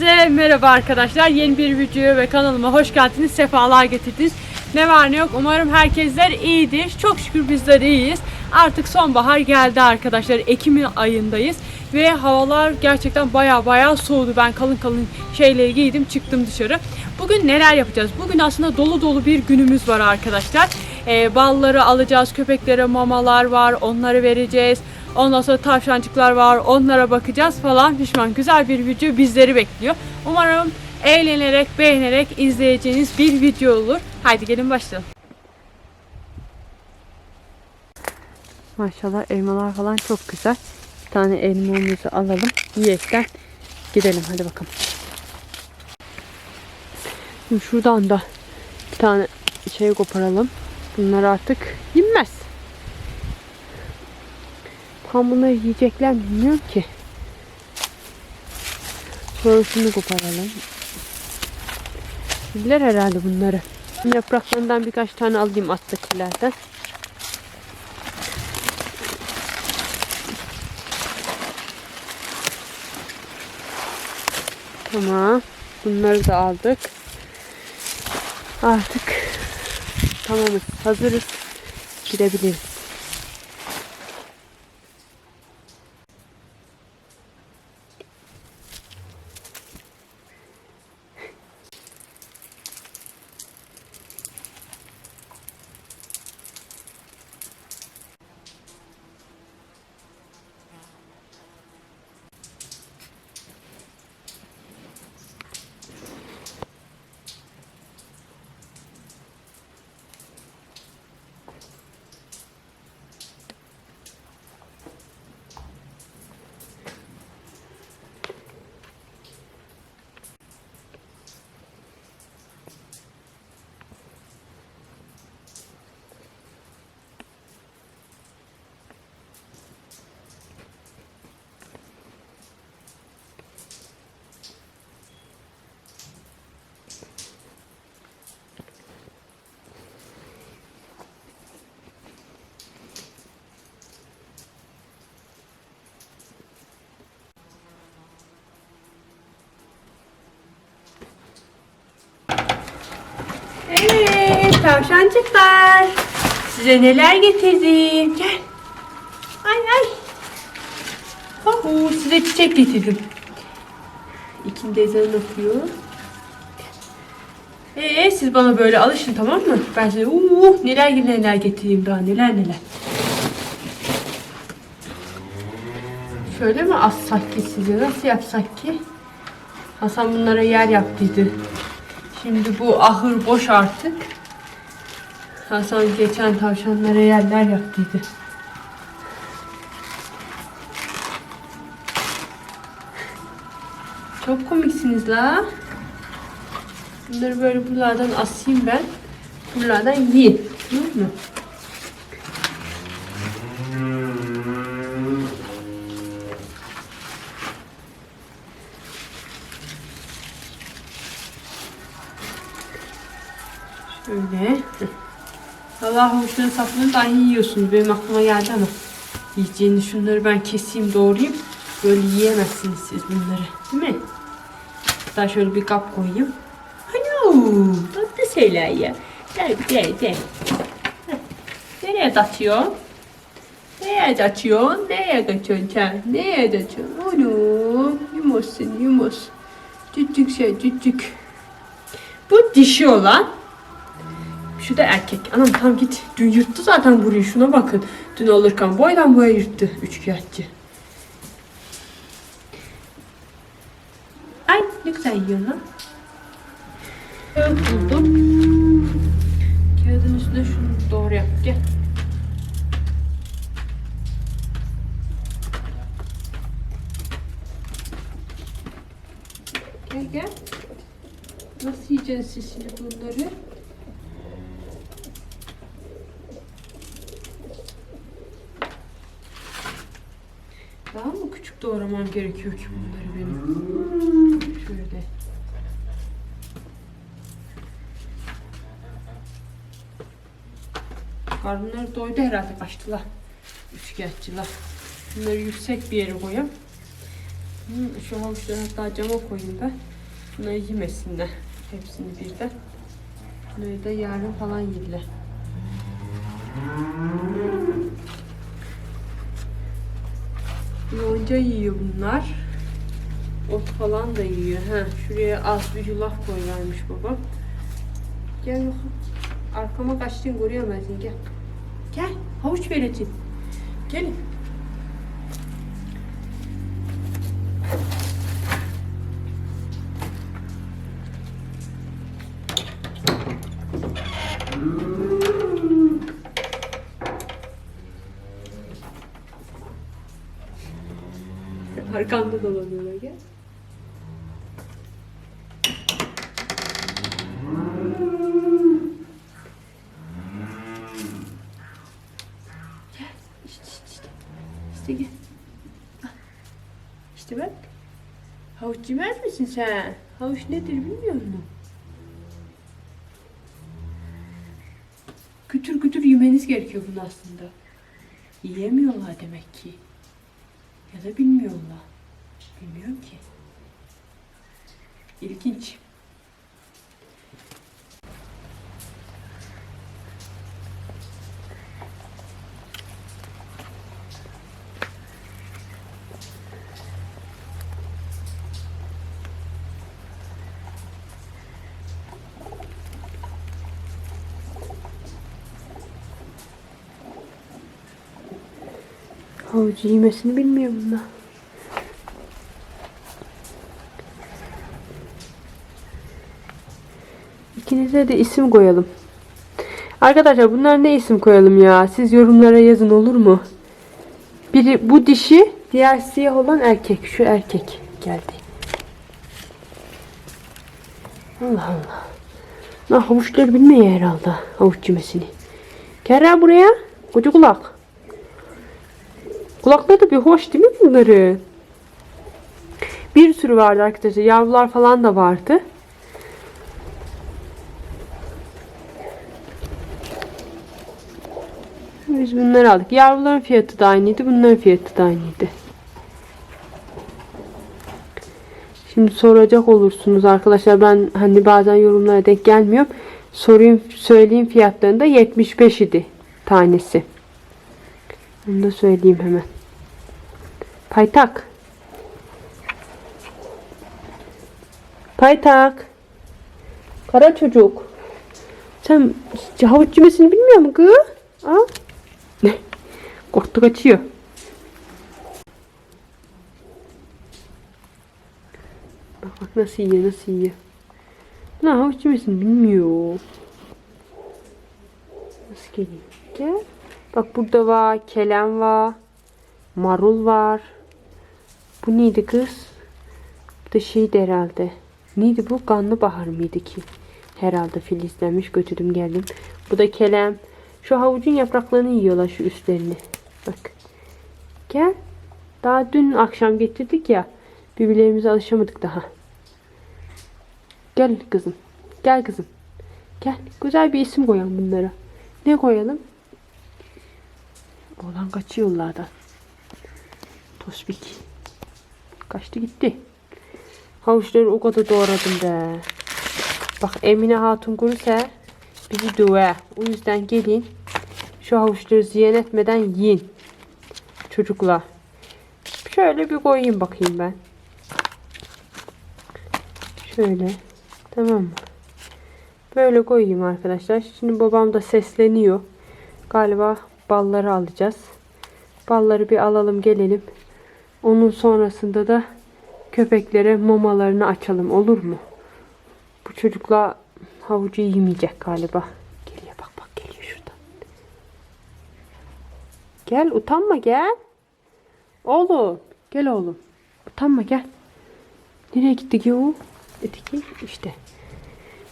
Herkese merhaba arkadaşlar. Yeni bir video ve kanalıma hoş geldiniz. Sefalar getirdiniz. Ne var ne yok. Umarım herkesler iyidir. Çok şükür bizler iyiyiz. Artık sonbahar geldi arkadaşlar. Ekim ayındayız. Ve havalar gerçekten baya baya soğudu. Ben kalın kalın şeyleri giydim çıktım dışarı. Bugün neler yapacağız? Bugün aslında dolu dolu bir günümüz var arkadaşlar. Ee, balları alacağız. Köpeklere mamalar var. Onları vereceğiz. Ondan sonra tavşancıklar var. Onlara bakacağız falan pişman. Güzel bir video bizleri bekliyor. Umarım eğlenerek, beğenerek izleyeceğiniz bir video olur. Haydi gelin başlayalım. Maşallah elmalar falan çok güzel. Bir tane elmamızı alalım. Yiyetten gidelim hadi bakalım. Şimdi şuradan da bir tane şey koparalım. Bunlar artık yenmez. Tam bunları yiyecekler mi bilmiyorum ki. Sonra koparalım. Yediler herhalde bunları. Yapraklarından birkaç tane alayım alttakilerden. Tamam. Bunları da aldık. Artık tamamız. Hazırız. Gidebiliriz. Evet, tavşancıklar. Size neler getirdim. Gel. Ay ay. Oho, size çiçek getirdim. İkindi ezan okuyor. Ee, siz bana böyle alışın tamam mı? Ben size uh, neler neler getireyim daha neler neler. Şöyle mi assak ki size? Nasıl yapsak ki? Hasan bunlara yer yaptıydı. Şimdi bu ahır boş artık. Hasan geçen tavşanlara yerler yaptıydı. Çok komiksiniz la. Bunları böyle buralardan asayım ben. Buralardan yiyin. Tamam mı? Şöyle. Allah hoşuna sapını dahi yiyorsunuz. Benim aklıma geldi ama. Yiyeceğini şunları ben keseyim doğrayayım. Böyle yiyemezsiniz siz bunları. Değil mi? Hatta şöyle bir kap koyayım. Ano, tatlı şeyler ya. Gel gel gel. Nereye kaçıyorsun? Nereye kaçıyorsun? Nereye kaçıyorsun sen? Nereye kaçıyorsun? Ano, yumuşsun yumuş. Cücük şey cücük. Bu dişi olan şu da erkek. Anam tam git. Dün yırttı zaten burayı. Şuna bakın. Dün alırken boydan boya yırttı. Üçkağıtçı. Ay ne güzel yiyor lan. Kağıt buldum. Kağıdın üstüne şunu doğru yap. Gel. Gel gel. Nasıl yiyeceksin şimdi bunları? Daha mı doğramam gerekiyor ki bunları benim? Şöyle. Karnları doydu herhalde kaçtılar. Üçkağıtçılar. Bunları yüksek bir yere koyayım. Hı, şu havuçları hatta cama koyayım ben. Bunları yemesinler. Hepsini birden. Bunları da yarın falan yerler. Yonca yiyor bunlar. Ot falan da yiyor. Ha, şuraya az bir yulaf koyarmış babam. Gel bakalım. Arkama kaçtın görüyorum ben gel. Gel havuç veretin. Gelin. Arkamda dolanıyorlar gel. Gel. İşte işte işte. Gel. İşte bak. Havuç yemez misin sen? Havuç nedir bilmiyor musun? Kütür kütür yemeniz gerekiyor bunu aslında. Yiyemiyorlar demek ki. Ya da bilmiyorlar. Bilmiyorum ki. İlginç. Havucu yemesini bilmiyor bunlar. İkinize de isim koyalım. Arkadaşlar bunlar ne isim koyalım ya? Siz yorumlara yazın olur mu? Biri bu dişi, diğer siyah olan erkek. Şu erkek geldi. Allah Allah. Lan havuçları bilmiyor herhalde havuç yemesini. Gel buraya. Koca kulak. Kulakları da bir hoş değil mi bunları? Bir sürü vardı arkadaşlar. Yavrular falan da vardı. Biz bunları aldık. Yavruların fiyatı da aynıydı. Bunların fiyatı da aynıydı. Şimdi soracak olursunuz arkadaşlar. Ben hani bazen yorumlara denk gelmiyorum. Sorayım, söyleyeyim fiyatlarında 75 idi tanesi. Bunu da söyleyeyim hemen. Paytak. Paytak. Kara çocuk. Sen havuç yemesini bilmiyor musun kız? Al. Ne? Korktu kaçıyor. Bak bak nasıl yiyor nasıl yiyor. Lan havuç yemesini bilmiyor. Nasıl geliyor? Gel. Bak burada var kelem var. Marul var. Bu neydi kız? Bu da şeydi herhalde. Neydi bu? Kanlı bahar mıydı ki? Herhalde filizlenmiş götürdüm geldim. Bu da kelem. Şu havucun yapraklarını yiyorlar şu üstlerini. Bak. Gel. Daha dün akşam getirdik ya. Birbirlerimize alışamadık daha. Gel kızım. Gel kızım. Gel. Güzel bir isim koyalım bunlara. Ne koyalım? Oğlan kaçıyor yollardan. Kaçtı gitti. Havuçları o kadar doğradım be. Bak Emine Hatun Gurse bizi döve. O yüzden gelin. Şu havuçları ziyan etmeden yiyin. Çocuklar. Şöyle bir koyayım bakayım ben. Şöyle. Tamam mı? Böyle koyayım arkadaşlar. Şimdi babam da sesleniyor. Galiba balları alacağız. Balları bir alalım gelelim. Onun sonrasında da köpeklere mamalarını açalım olur mu? Bu çocukla havucu yemeyecek galiba. Geliyor bak bak geliyor şuradan. Gel utanma gel. Oğlum gel oğlum. Utanma gel. Nereye gitti ki o? Öteki işte.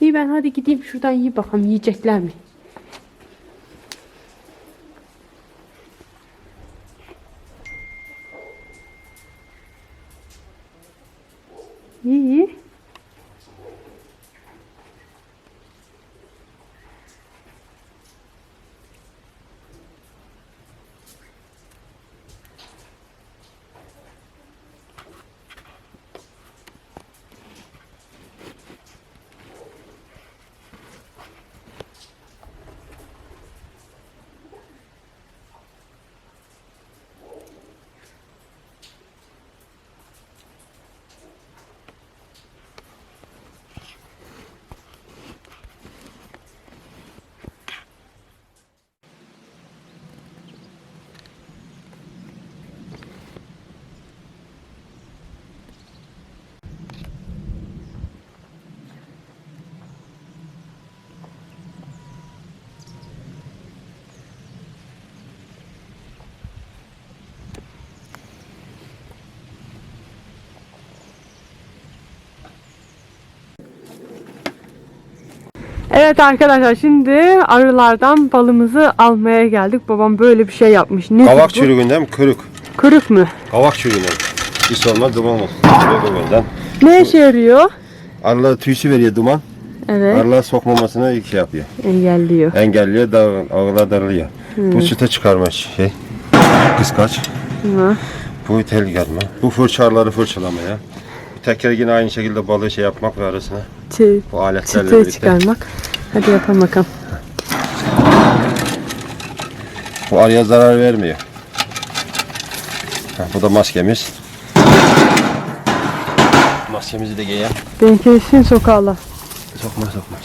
İyi ben hadi gideyim şuradan yiyeyim bakalım yiyecekler mi? İyi. Evet arkadaşlar şimdi arılardan balımızı almaya geldik. Babam böyle bir şey yapmış. Ne Kavak çürüğünden kırık. Kırık mı? Kavak çürüğünden. Hiç olmaz duman olsun. Ne işe yarıyor? Arılar tüysü veriyor duman. Evet. Arılar sokmamasına şey yapıyor. Engelliyor. Engelliyor, da, ağlar darılıyor. Hmm. Bu süte çıkarma şey. Kıskaç. Hı. Bu tel gelme. Bu fırçaları fırçalamaya. Tekrar yine aynı şekilde balığı şey yapmak ve arasına. Çı- Bu aletlerle birlikte. çıkarmak. Hadi yapalım bakalım. Bu arıya zarar vermiyor. Ha, bu da maskemiz. Maskemizi de giyelim. Ben kesin sokağla. Sokma sokma.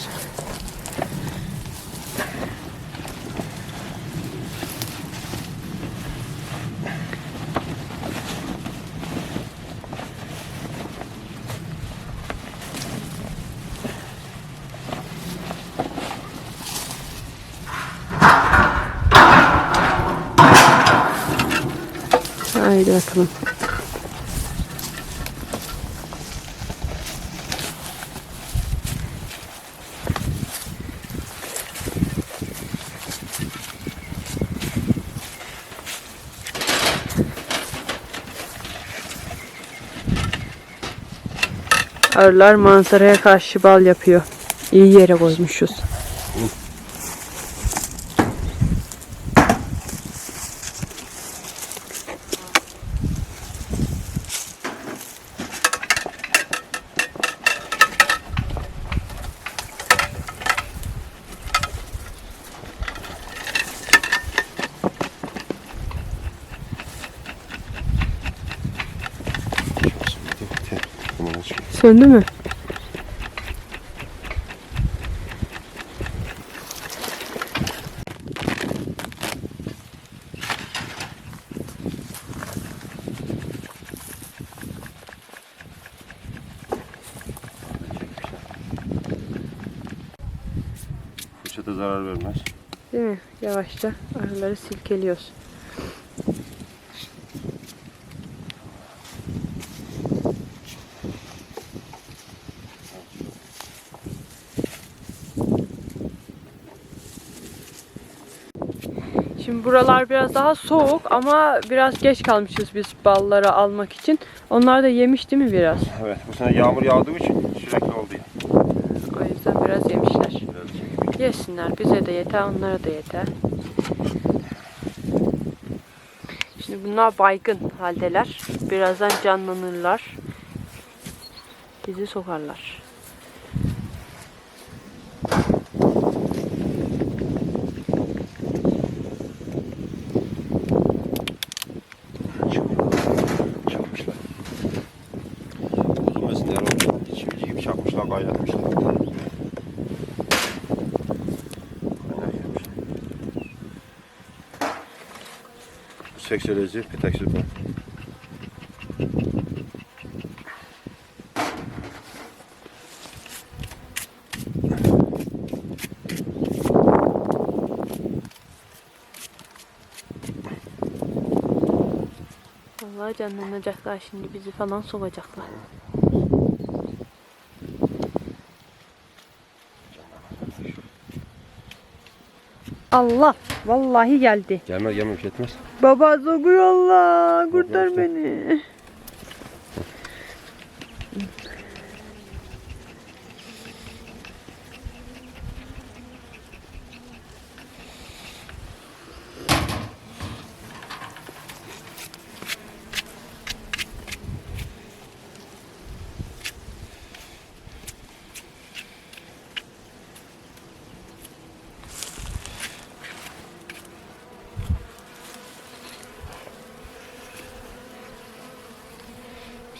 Haydi bakalım. Arılar manzaraya karşı bal yapıyor. İyi yere koymuşuz. Söndü mü? Fırça da zarar vermez. Değil mi? Yavaşça arıları silkeliyoruz. Şimdi buralar biraz daha soğuk ama biraz geç kalmışız biz balları almak için. Onlar da yemiş değil mi biraz? Evet bu sene yağmur yağdığı için sürekli oldu. O yüzden biraz yemişler. Biraz Yesinler. Bize de yeter, onlara da yeter. Şimdi bunlar baygın haldeler. Birazdan canlanırlar. Bizi sokarlar. Gibi çakmışlar, kaynatmışlar. Kaynak yapmışlar. Bu sekseleci, petek süper. Vallahi şimdi bizi falan sokacaklar. Allah! Vallahi geldi. Gelmez gelmemiş etmez. Baba sokuyor Allah! Kurtar beni.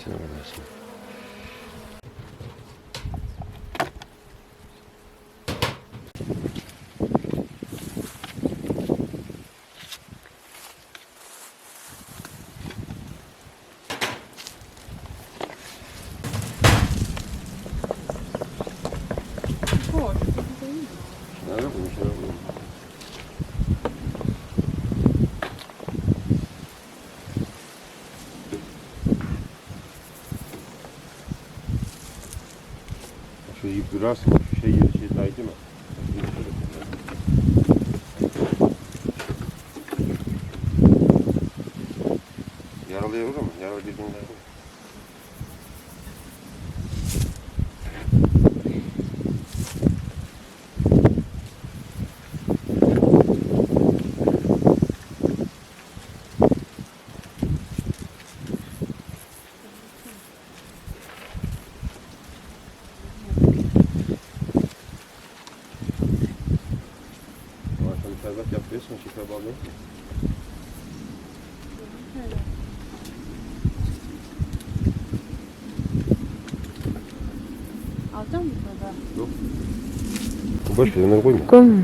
Sen öyle Nerede bunu şöyle koyayım. Şu yiyip durarsın. Şu şey yeri şey daydı mı? fırçalıyor ama ya birbirine. Akşam yapıyorsun, şeker balı. Alacak mısın baba? Yok. Boş ver, onları koyma. Koyma.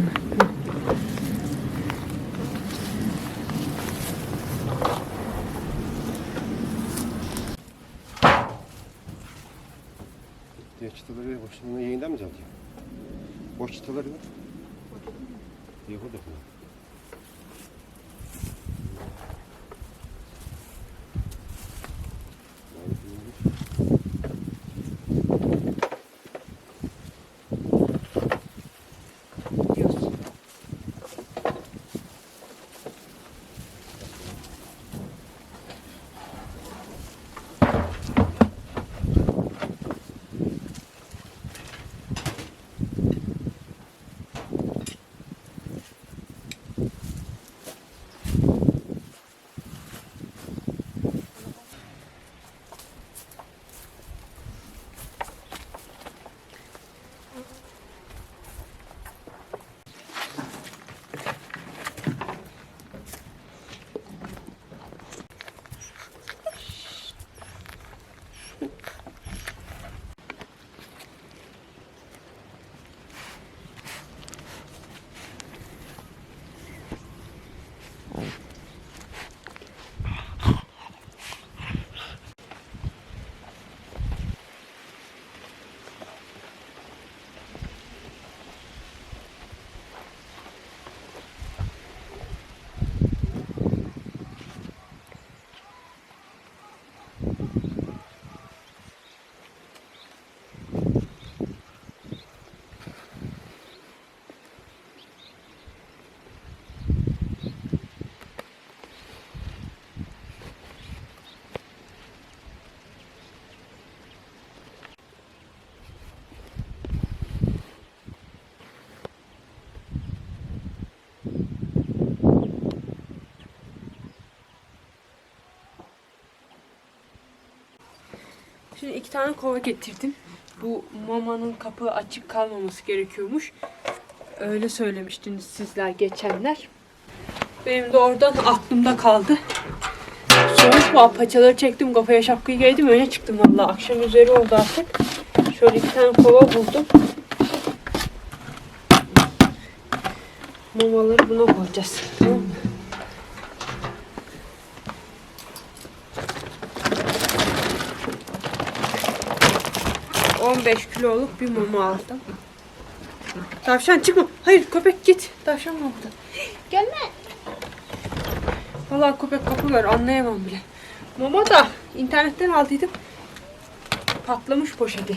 Diğer çıtaları boş. Bunu yayından mı alacak? Boş çıtaları var. Yok o da bu. Şimdi iki tane kova getirdim. Bu mamanın kapı açık kalmaması gerekiyormuş. Öyle söylemiştiniz sizler geçenler. Benim de oradan aklımda kaldı. Sonuç bu paçaları çektim kafaya şapkayı giydim öne çıktım vallahi akşam üzeri oldu artık. Şöyle iki tane kova buldum. Mamaları buna koyacağız. Tamam mı? ...15 kiloluk bir mama aldım. Tavşan çıkma. Hayır köpek git. Tavşan mı burada? Gelme. Vallahi köpek kapıyor anlayamam bile. Mama da internetten aldıydım. Patlamış poşeti.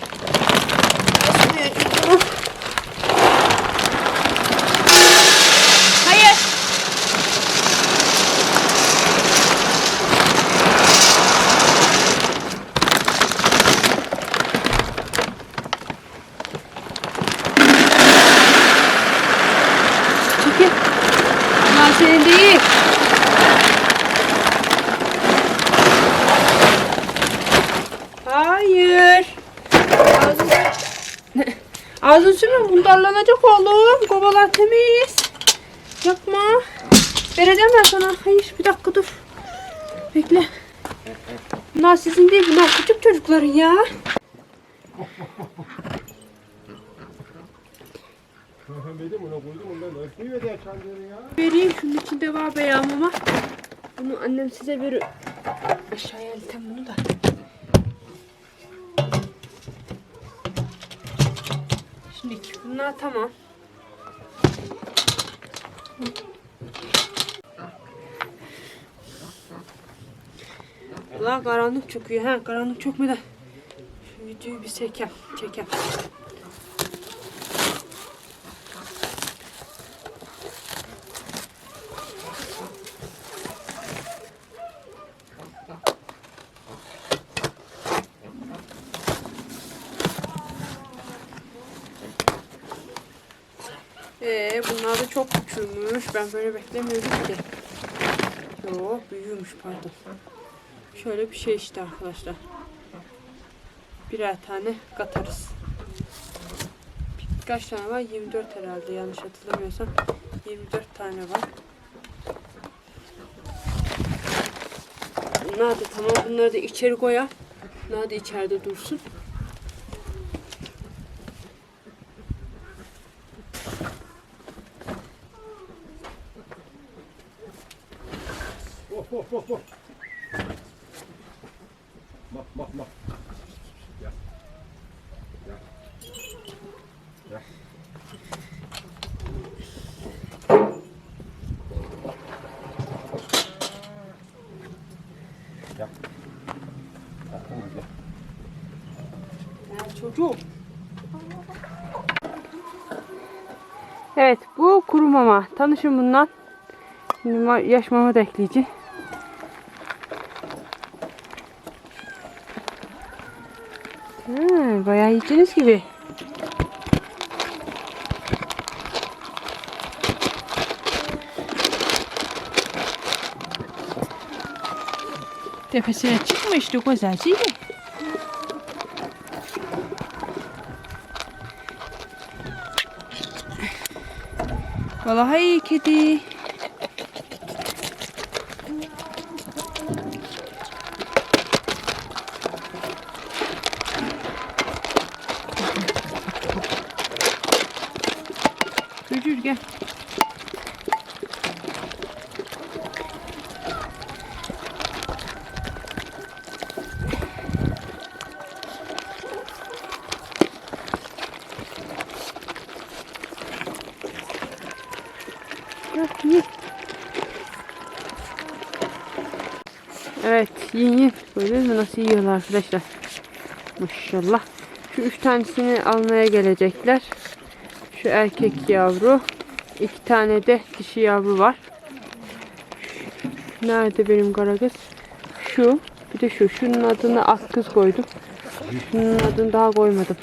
Hayır. Çekil. Bunlar senin değil. Hayır. Ağzın, Sürme bundarlanacak oğlum. Kovalar temiz. Yapma. Vereceğim ben sana. Hayır bir dakika dur. Bekle. Bunlar sizin değil. Bunlar küçük çocukların ya. Vereyim şunun içinde var be ya mama. Bunu annem size verir. Aşağıya alitem bunu da. Şimdi bunlar tamam. La karanlık çöküyor ha karanlık çökmeden. Şu videoyu bir çekem çekem. Bunlar da çok küçülmüş. Ben böyle beklemiyordum ki. Yo büyüyormuş pardon. Şöyle bir şey işte arkadaşlar. Birer tane katarız. Kaç tane var? 24 herhalde yanlış hatırlamıyorsam. 24 tane var. Bunlar da tamam bunları da içeri koyar. Bunlar da içeride dursun. Oh oh oh oh. Bak bak bak. Gel. Gel. Gel. Gel. Çocuğum. Evet bu kuru mama. Tanışın bundan. Şimdi yaş mama da ekleyeceğim. Ha, bayağı yiyeceğiniz gibi. Tepesine çıkmıştı güzelce. Vallahi iyi kedi. Bücür gel. Evet yiyin yiyin. Gördünüz mü nasıl yiyorlar arkadaşlar. Maşallah. Şu üç tanesini almaya gelecekler. Şu erkek yavru. iki tane de dişi yavru var. Nerede benim kara kız? Şu. Bir de şu. Şunun adını ak kız koydum. Şunun adını daha koymadım.